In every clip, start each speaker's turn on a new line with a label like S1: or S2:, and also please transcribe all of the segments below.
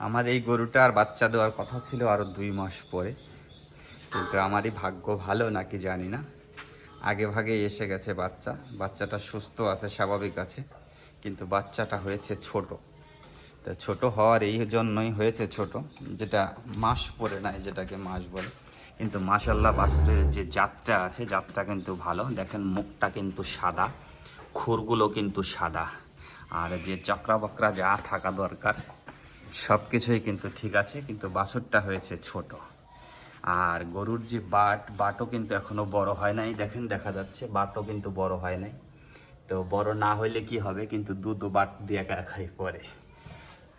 S1: আমার এই গরুটার বাচ্চা দেওয়ার কথা ছিল আরও দুই মাস পরে। কিন্তু আমারই ভাগ্য ভালো নাকি জানি না। আগে ভাগে এসে গেছে বাচ্চা। বাচ্চাটা সুস্থ আছে, স্বাভাবিক আছে। কিন্তু বাচ্চাটা হয়েছে ছোট। তো ছোট হওয়ার এই জন্যই হয়েছে ছোট, যেটা মাস পরে নাই যেটাকে মাস বলে। কিন্তু মাসাল্লাহ বাছুরের যে জাতটা আছে, জাতটা কিন্তু ভালো। দেখেন মুখটা কিন্তু সাদা, খুরগুলো কিন্তু সাদা। আর যে চক্রা বকরা যা থাকা দরকার সব কিছুই কিন্তু ঠিক আছে, কিন্তু বাছুরটা হয়েছে ছোট। আর গরুর যে বাট, বাটও কিন্তু এখনও বড় হয় নাই। দেখেন, দেখা যাচ্ছে বাটও কিন্তু বড় হয় নাই। তো বড় না হইলে কি হবে? কিন্তু দুধ বাট দিয়ে খাই পরে।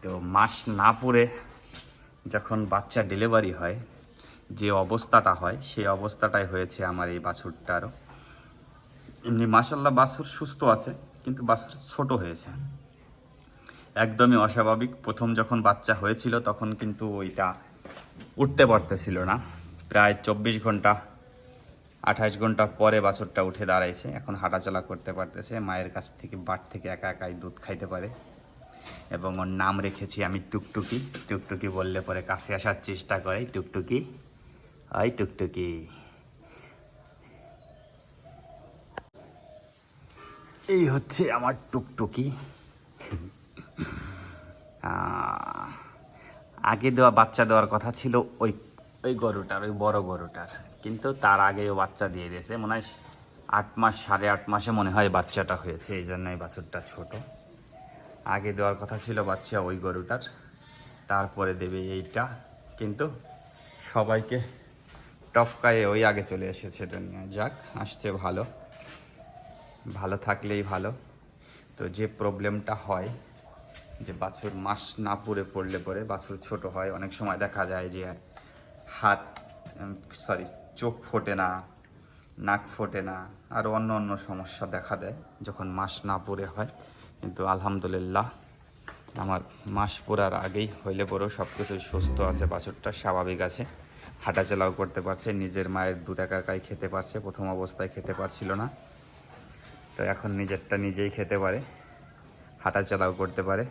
S1: তো মাস না পরে যখন বাচ্চা ডেলিভারি হয়, যে অবস্থাটা হয়, সেই অবস্থাটাই হয়েছে আমার এই বাছুরটারও। এমনি মাসাল্লাহ বাছুর সুস্থ আছে, কিন্তু বাছুর ছোট হয়েছে। একদমই অস্বাভাবিক। প্রথম যখন বাচ্চা হয়েছিল, তখন কিন্তু ওইটা উঠতে পারতেছিল না। প্রায় চব্বিশ ঘণ্টা, আঠাশ ঘণ্টা পরে বাছরটা উঠে দাঁড়াইছে। এখন হাঁটাচলা করতে পারতেছে। মায়ের কাছ থেকে বাট থেকে একা একাই দুধ খাইতে পারে। এবং ওর নাম রেখেছি আমি টুকটুকি। টুকটুকি বললে পরে কাছে আসার চেষ্টা করে, টুকটুকি, ওই টুকটুকি। এই হচ্ছে আমার টুকটুকি। আগে দেওয়া বাচ্চা দেওয়ার কথা ছিল ওই ওই গরুটার, ওই বড় গরুটার। কিন্তু তার আগে ও বাচ্চা দিয়ে দিয়েছে। মনে হয় আট মাস, সাড়ে আট মাসে মনে হয় বাচ্চাটা হয়েছে। এই জন্য এই বাছুরটা ছোট। আগে দেওয়ার কথা ছিল বাচ্চা ওই গরুটার। তারপরে দেবে এইটা। কিন্তু সবাইকে টপকায়ে ওই আগে চলে এসেছে এটা নিয়ে। যাক, আসছে ভালো। ভালো থাকলেই ভালো। তো যে প্রবলেমটা হয় যে বাছুর মাস না পুরে পড়লে পরে বাছুর ছোট হয়, অনেক সময় দেখা যায় যে হাত সরি চোখ ফোটে না, নাক ফোটে না, আর অন্য অন্য সমস্যা দেখা দেয় যখন মাস না পুরে হয়। কিন্তু আলহামদুলিল্লাহ, আমার মাস পুরার আগেই হইলে পরেও সব কিছুই সুস্থ আছে, বাছুরটা স্বাভাবিক আছে, হাঁটাচলাও করতে পারছে, নিজের মায়ের একা একাই খেতে পারছে, প্রথম অবস্থায় খেতে পারছিল না। তো এখন নিজেরটা নিজেই খেতে পারে, হাঁটাচলাও করতে পারে।